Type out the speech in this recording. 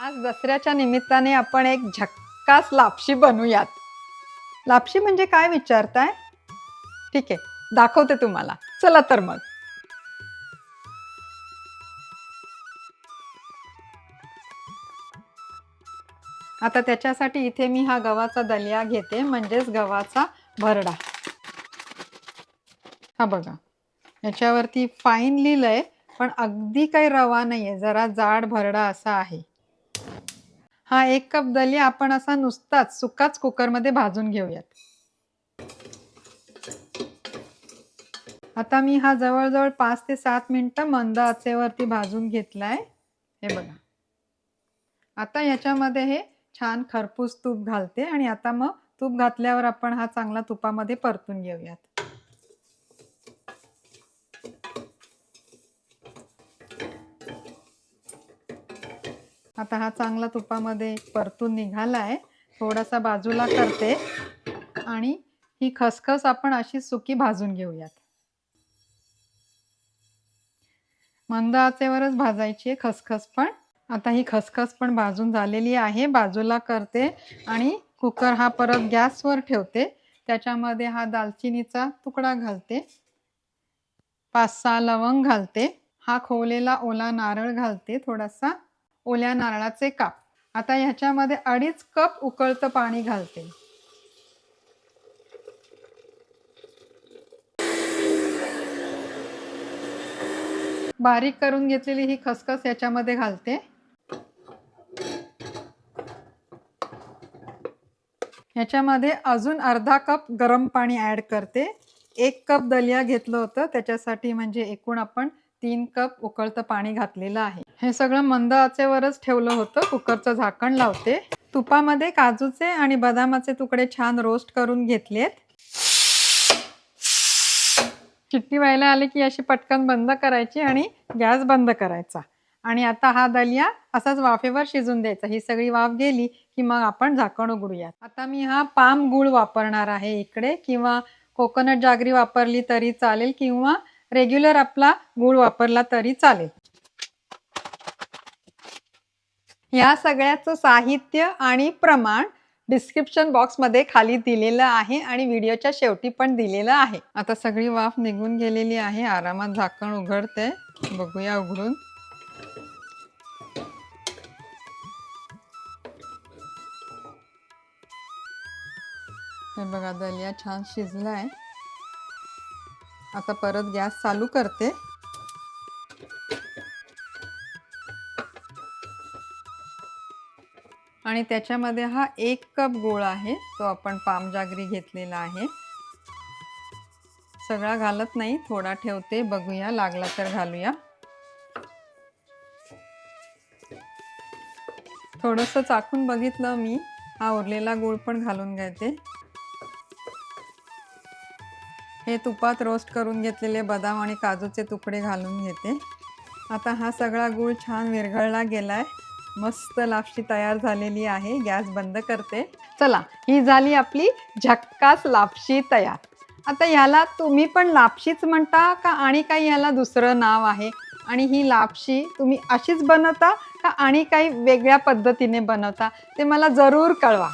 आज दसऱ्याच्या निमित्ताने आपण एक झक्कास लापशी बनवूयात लापशी म्हणजे काय विचारताय? ठीक आहे दाखवते तुम्हाला. चला तर मग. आता त्याच्यासाठी इथे मी हा गव्हाचा दलिया घेते म्हणजेच गव्हाचा भरडा. हा बघा याच्यावरती फाईन लिहिलंय पण अगदी काही रवा नाहीये जरा जाड भरडा असा आहे. हा एक कप दलिया आपण असा नुसताच सुकाच कुकरमध्ये भाजून घेऊयात. आता मी हा जवळजवळ पाच ते सात मिनटं मंद आचेवरती भाजून घेतलाय. हे बघा. आता याच्यामध्ये हे छान खरपूस तूप घालते आणि आता मग तूप घातल्यावर आपण हा चांगला तुपामध्ये परतून घेऊयात. आता हा चांगला तुपामध्ये परतून निघालाय. थोडासा बाजूला करते. आणि ही खसखस आपण अशी सुकी भाजून घेऊयात. मंद आचेवरच भाजायची आहे खसखस पण. आता ही खसखस पण भाजून झालेली आहे. बाजूला करते आणि कुकर हा परत गॅसवर ठेवते. त्याच्यामध्ये हा दालचिनीचा तुकडा घालते. पाच सहा लवंग घालते. हा खोवलेला ओला नारळ घालते थोडासा. ओल्या नारळाचे काप. आता ह्याच्यामध्ये अडीच कप उकळतं पाणी घालते. बारीक करून घेतलेली ही खसखस याच्यामध्ये घालते. ह्याच्यामध्ये अजून अर्धा कप गरम पाणी ऍड करते. एक कप दलिया घेतलं होतं त्याच्यासाठी म्हणजे एकूण आपण तीन कप उकळतं पाणी घातलेलं आहे. हे सगळं मंद आचेवरच ठेवलं होतं. कुकरचं झाकण लावते. तुपामध्ये काजूचे आणि बदामाचे तुकडे छान रोस्ट करून घेतलेत. चिट्टी व्हायला आली की अशी पटकन बंद करायची आणि गॅस बंद करायचा. आणि आता हा दलिया असाच वाफेवर शिजून द्यायचा. ही सगळी वाफ गेली की मग आपण झाकण उघडूयात. आता मी हा पाम गुळ वापरणार आहे इकडे. किंवा कोकोनट जागरी वापरली तरी चालेल किंवा रेग्युलर आपला गूळ वापरला तरी चालेल. या सगळ्याचं साहित्य आणि प्रमाण डिस्क्रिप्शन बॉक्समध्ये खाली दिलेलं आहे आणि व्हिडिओच्या शेवटी पण दिलेलं आहे. आता सगळी वाफ निघून गेलेली आहे. आरामात झाकण उघडते. बघूया उघडून. हे बघा दलिया छान शिजलाय. आता परत गॅस चालू करते. आणि त्याच्यामध्ये हा एक कप गोळ आहे तो आपण पामजागरी घेतलेला आहे. सगळा घालत नाही थोडा ठेवते बघूया लागला तर घालूया. थोडस चाकून बघितलं मी हा उरलेला गूळ पण घालून घेते. हे तुपात रोस्ट करून घेतलेले बदाम आणि काजूचे तुकडे घालून घेते. आता हा सगळा गूळ छान विरघळला गेलाय. मस्त लापशी तयार झालेली आहे. गॅस बंद करते. चला ही झाली आपली झक्कास लापशी तयार. आता ह्याला तुम्ही पण लापशीच म्हणता का आणि काही ह्याला दुसरं नाव आहे? आणि ही लापशी तुम्ही अशीच बनवता का आणि काही वेगळ्या पद्धतीने बनवता? ते मला जरूर कळवा.